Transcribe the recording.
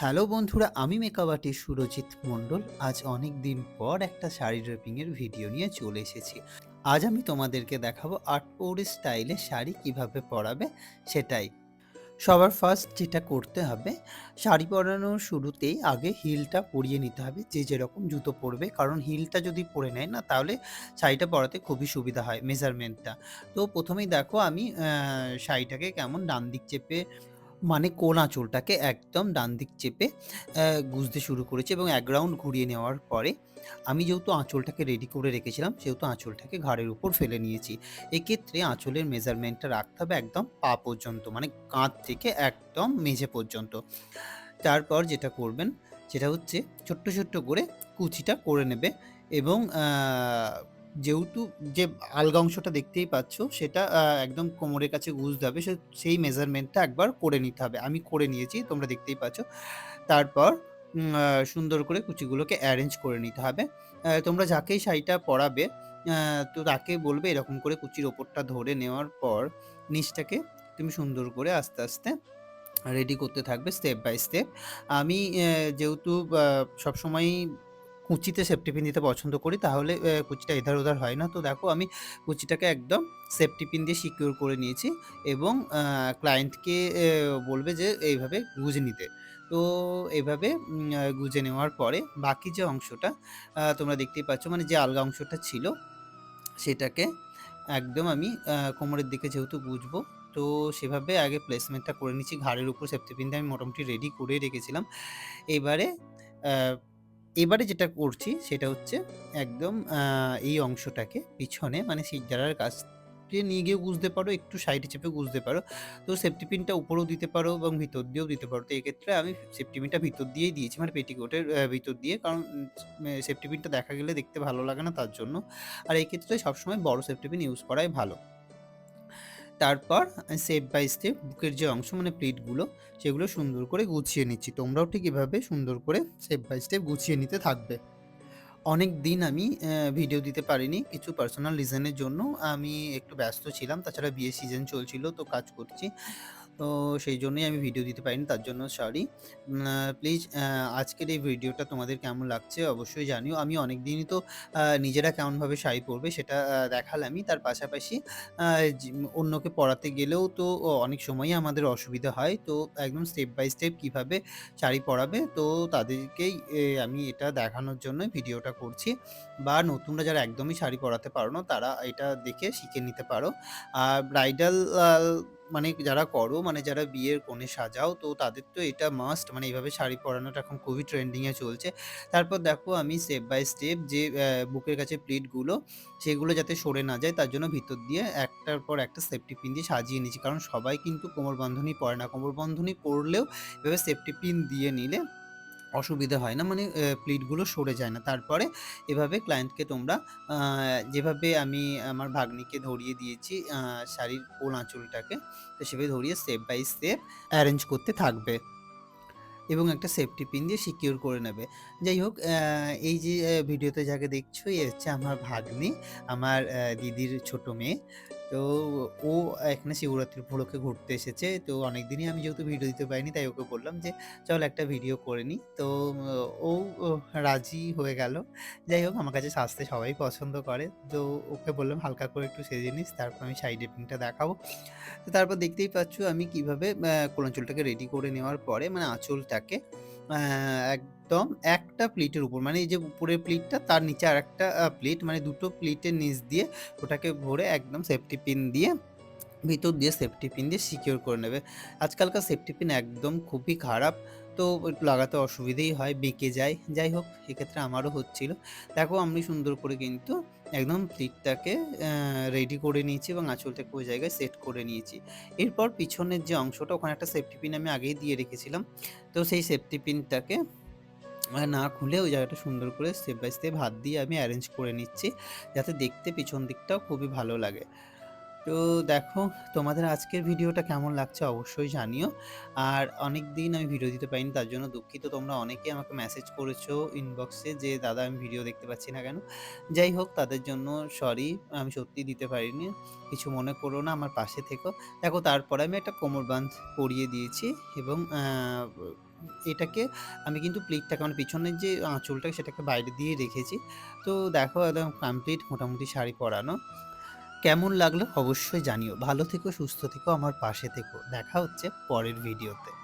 Hello বন্ধুরা, আমি makeup artist Surajit মণ্ডল। আজ অনেক দিন পর একটা শাড়ি ড্রেপিংয়ের ভিডিও নিয়ে চলে এসেছি। আজ আমি তোমাদেরকে দেখাবো আর্ট আটপৌরি স্টাইলে শাড়ি কীভাবে পরাবে সেটাই। সবার ফার্স্ট যেটা করতে হবে, শাড়ি পরানোর শুরুতেই আগে হিলটা পরিয়ে নিতে হবে, যে যেরকম জুতো পরবে। কারণ হিলটা যদি পরে নেয় না, তাহলে শাড়িটা পরাতে খুবই সুবিধা হয় মেজারমেন্টটা তো প্রথমেই দেখো আমি শাড়িটাকে কেমন ডান দিক চেপে মানে কোন আঁচলটাকে একদম ডান দিক চেপে গুঁজতে শুরু করেছে এবং এক রাউন্ড ঘুরিয়ে নেওয়ার পরে আমি যেহেতু আঁচলটাকে রেডি করে রেখেছিলাম সেহেতু আঁচলটাকে ঘাড়ের উপর ফেলে নিয়েছি। এক্ষেত্রে আঁচলের মেজারমেন্টটা রাখতে হবে একদম পা পর্যন্ত মানে কাঁধ থেকে একদম মেঝে পর্যন্ত। তারপর যেটা করবেন সেটা হচ্ছে ছোট্ট, ছোট্ট করে কুচিটা করে নেবে এবং যেহেতু যে আলগা অংশটা দেখতেই পাচ্ছ সেটা একদম কোমরের কাছে গুঁজতে হবে। সে সেই মেজারমেন্টটা একবার করে নিতে হবে। আমি করে নিয়েছি তোমরা দেখতেই পাচ্ছ। তারপর সুন্দর করে কুচিগুলোকে অ্যারেঞ্জ করে নিতে হবে। তোমরা যাকেই শাড়িটা পরাবে তো তাকে বলবে এরকম করে কুচির ওপরটা ধরে নেওয়ার পর নিচটাকে তুমি সুন্দর করে আস্তে, আস্তে রেডি করতে থাকবে স্টেপ বাই স্টেপ। আমি যেহেতু আ সবসময়ই কুচিতে সেফটি পিন দিতে পছন্দ করি, তাহলে কুচিটা এধার-ওধার হয় না। তো দেখো, আমি কুচিটাকে একদম সেফটি পিন দিয়ে সিকিউর করে নিয়েছি এবং ক্লায়েন্টকে বলবে যে এইভাবে গুঁজে নিতে। তো এভাবে গুঁজে নেওয়ার পরে বাকি যে অংশটা তোমরা দেখতেই পাচ্ছ মানে যে আলগা অংশটা ছিল, সেটাকে একদম আমি কোমরের দিকে যেহেতু গুঁজবো, তো সেভাবে আগে প্লেসমেন্টটা করে নিচ্ছি। ঘাড়ের উপর সেফটি পিন দিয়ে আমি মোটামুটি রেডি করেই রেখেছিলাম। এবারে এবারে যেটা করছি সেটা হচ্ছে একদম এই অংশটাকে পিছনে মানে দ্বারার কাছ দিয়ে নিয়ে গিয়েও গুঁজতে পারো, একটু সাইডে চেপে গুঁজতে পারো। তো সেফটি পিনটা উপরেও দিতে পারো এবং ভিতর দিয়েও দিতে পারো। তো এক্ষেত্রে আমি সেফটি পিনটা ভিতর দিয়েই দিয়েছি মানে পেটিকোটের ভিতর দিয়ে কারণ সেফটি পিনটা দেখা গেলে দেখতে ভালো লাগে না তার জন্য। আর এই ক্ষেত্রে সবসময় বড় সেফটি পিন ইউজ করাই ভালো। তারপর স্টেপ বাই স্টেপ বুকের যে অংশ মানে প্লেটগুলো, সেগুলো সুন্দর করে গুছিয়ে নিচ্ছি। তোমরাও ঠিক এভাবে সুন্দর করে স্টেপ বাই স্টেপ গুছিয়ে নিতে থাকবে। অনেক দিন আমি ভিডিও দিতে পারিনি। কিছু পার্সোনাল রিজনের জন্য আমি একটু ব্যস্ত ছিলাম। তাছাড়া বিয়ে সিজন চলছিল, তো কাজ করছি। তো সেই জন্যই আমি ভিডিও দিতে পারিনি। তার জন্য সরি। প্লিজ আজকের এই ভিডিওটা তোমাদের কেমন লাগছে অবশ্যই জানিও। আমি অনেক দিনই তো নিজেরা কেমনভাবে শাড়ি পরবে সেটা দেখালামই। তার পাশাপাশি অন্যকে পড়াতে গেলেও তো অনেক সময়ই আমাদের অসুবিধা হয়। তো একদম স্টেপ বাই স্টেপ কীভাবে শাড়ি পরাবে, তো তাদেরকেই আমি এটা দেখানোর জন্যই ভিডিওটা করছি। বা নতুনরা যারা একদমই শাড়ি পরাতে পারো না, তারা এটা দেখে শিখে নিতে পারো। আর ব্রাইডাল মানে যারা করো মানে যারা বিয়ের কোণে সাজাও, তো তাদের তো এটা মাস্ট মানে এইভাবে শাড়ি পরানোটা এখন খুবই ট্রেন্ডিংয়ে চলছে। তারপর দেখো আমি স্টেপ বাই স্টেপ যে বুকের কাছে প্লিটগুলো সেগুলো যাতে সরে না যায়, তার জন্য ভিতর দিয়ে একটার পর একটা সেফটি পিন দিয়ে সাজিয়ে নিয়েছি কারণ সবাই কিন্তু কোমর বন্ধনী পরে না। কোমর বন্ধনী পরলেও এভাবে সেফটি পিন দিয়ে নিলে অসুবিধা হয় না। মানে প্লিটগুলো সরে যায় না। তারপরে এভাবে ক্লায়েন্টকে তোমরা যেভাবে আমি আমার ভাগ্নিকে ধরিয়ে দিয়েছি শাড়ির কোন আঁচলটাকে তো সেভাবে ধরিয়ে স্টেপ বাই স্টেপ এরেঞ্জ করতে থাকবে। এবং একটা সেফটি পিন দিয়ে সিকিউর করে নেবে। যাই হোক এই যে ভিডিওতে যাকে দেখছ এ হচ্ছে আমার ভাগ্নি, আমার দিদির ছোট মেয়ে। তো ও এখানে শিবরাত্রি উপলক্ষে ঘুরতে এসেছে। তো অনেকদিনই আমি যেহেতু ভিডিও দিতে পারিনি তাই ওকে বললাম যে, "চল একটা ভিডিও করে নিই।" তো ও রাজি হয়ে গেল। যাই হোক আমার কাছে সাজতে সবাই পছন্দ করে। তো ওকে বললাম, "হালকা করে একটু সেজে নিস তারপর আমি সাইড ড্রেপিংটা দেখাবো।" তো তারপর দেখতেই পাচ্ছ আমি কীভাবে কোন রেডি করে নেওয়ার পরে মানে আঁচলটাকে একদম একটা প্লেটের উপর মানে এই যে উপরের প্লেটটা, তার নিচে আরেকটা আ প্লেট মানে দুটো প্লেটের নিচ দিয়ে ওটাকে ভরে একদম সেফটি পিন দিয়ে, ভিতর দিয়ে সেফটি পিন দিয়ে সিকিউর করে নেবে। আজকালকার সেফটি পিন একদম খুবই খারাপ। তো লাগাতে অসুবিধেই হয়, বেঁকে যায়। যাই হোক এক্ষেত্রে আমারও হচ্ছিল। দেখো আমি সুন্দর করে কিন্তু একদম প্লিটটাকে রেডি করে নিয়েছি এবং আঁচলটাকে ওই জায়গায় সেট করে নিয়েছি। এরপর পিছনের যে অংশটা ওখানে একটা সেফটি পিন আমি আগেই দিয়ে রেখেছিলাম। তো সেই সেফটি পিনটাকে না খুলে ওই জায়গাটা সুন্দর করে স্টেপ বাই স্টেপ হাত দিয়ে আমি অ্যারেঞ্জ করে নিচ্ছি। যাতে দেখতে পিছন দিকটাও খুবই ভালো লাগে। তো দেখো তোমাদের আজকের ভিডিওটা কেমন লাগছে অবশ্যই জানিও। আর অনেকদিন আমি ভিডিও দিতে পারিনি তার জন্য দুঃখিত। তোমরা অনেকেই আমাকে মেসেজ করেছ ইনবক্সে যে, "দাদা আমি ভিডিও দেখতে পাচ্ছি না কেন?" যাই হোক তাদের জন্য সরি আমি সত্যিই দিতে পারিনি। কিছু মনে করো না আমার পাশে থেকো। দেখো তারপরে আমি একটা কোমর বাঁধ পরিয়ে দিয়েছি এবং এটাকে আমি কিন্তু প্লিটটাকে মানে পিছনের যে আঁচলটা সেটাকে বাইরে দিয়ে রেখেছি। তো দেখো একদম কমপ্লিট মোটামুটি শাড়ি পরানো। কেমন লাগল অবশ্যই জানিও। ভালো থেকো, সুস্থ থেকো, আমার পাশে থেকো। দেখা হচ্ছে পরের ভিডিওতে।